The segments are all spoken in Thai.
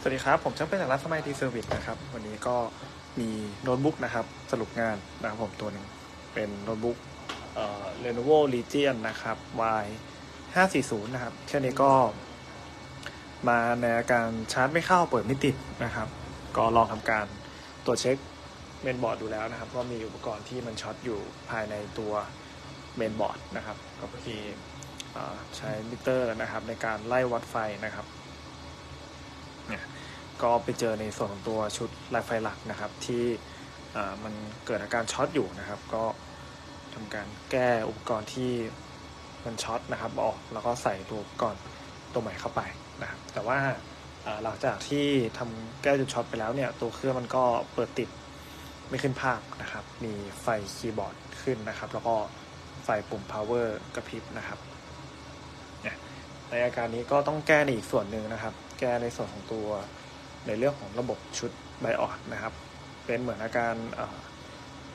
สวัสดีครับ ผมช่างเป็นจากร้านสมัยทีเซอร์วิสนะครับ วันนี้ก็มีโน้ตบุ๊กนะครับ สรุปงานนะครับผมตัวหนึ่งเป็นโน้ตบุ๊กเอ่อ Lenovo Legion นะครับ Y 540 นะครับแค่นี้ก็ มาในอาการชาร์จไม่เข้าเปิดไม่ติดนะครับ ก็ลองทำการตรวจเช็คเมนบอร์ดดูแล้วนะครับว่ามีอุปกรณ์ที่มันช็อตอยู่ภายในตัวเมนบอร์ดนะครับ ก็คือเอ่อใช้มิเตอร์นะครับในการไล่วัดไฟนะครับ เนี่ยก็ไปเจอในส่วนของตัวชุดลายไฟหลักนะครับ ที่มันเกิดอาการช็อตอยู่นะครับ ก็ทำการแก้อุปกรณ์ที่มันช็อตนะครับออกแล้วก็ใส่ตัวอุปกรณ์ตัวใหม่เข้าไปนะครับแต่ว่าอ่าหลังจากที่ทำแก้จุดช็อตไปแล้วเนี่ยตัวเครื่องมันก็เปิดติดไม่ขึ้นภาพนะครับ มีไฟคีย์บอร์ดขึ้นนะครับ แล้วก็ไฟปุ่ม power กระพริบนะครับในอาการนี้ก็ต้องแก้ในอีกส่วนหนึ่งนะครับ แก้ในส่วนของตัวในเรื่องของระบบชุดไบออดนะครับ เป็นเหมือนอาการ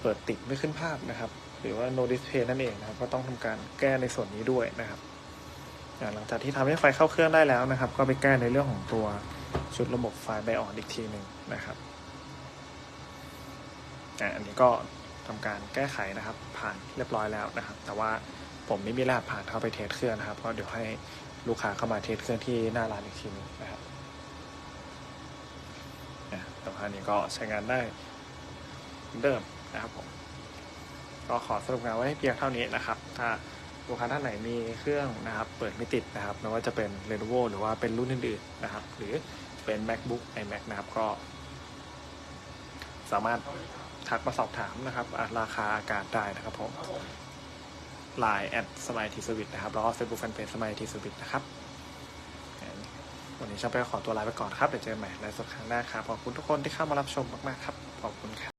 เปิดติดไม่ขึ้นภาพนะครับ หรือว่า no display นั่นเองนะครับ ก็ต้องทำการแก้ในส่วนนี้ด้วยนะครับ หลังจากที่ทำให้ไฟเข้าเครื่องได้แล้วนะครับ ก็ไปแก้ในเรื่องของตัวชุดระบบไฟไบออดอีกทีหนึ่งนะครับอันนี้ก็ทำการแก้ไขนะครับ ผ่านเรียบร้อยแล้วนะครับ แต่ว่าผมไม่มีรหัสผ่านเข้าไปเทสเครื่องนะครับเพราะเดี๋ยวให้ ลูกค้าเข้ามาเทสเครื่องที่หน้าร้านอีกทีหนึงนะครับนะต่ว่าอันนี้ก็ใช้งานได้เดิมนะครับผมก็ขอสรุปงานไว้ให้เพียงเท่านี้นะครับ ถ้าลูกค้าท่านไหนมีเครื่องนะครับ เปิดไม่ติดนะครับไม่ว่าจะเป็น Lenovo หรือว่าเป็นรุ่นอื่นๆนะครับ หรือเป็น MacBook iMac นะครับก็ สามารถทักมาสอบถามนะครับราคาอากาศได้นะครับผม Line แอดสมัยทีสวิตนะครับ แล้วก็ Facebook Fanpage สมัยทีสวิตนะครับ วันนี้ช่างไปขอตัวลาไปก่อนครับ เดี๋ยวเจอกันใหม่ในสัปดครั้งหน้าครับ ขอบคุณทุกคนที่เข้ามารับชมมาก ๆ ครับ ขอบคุณครับ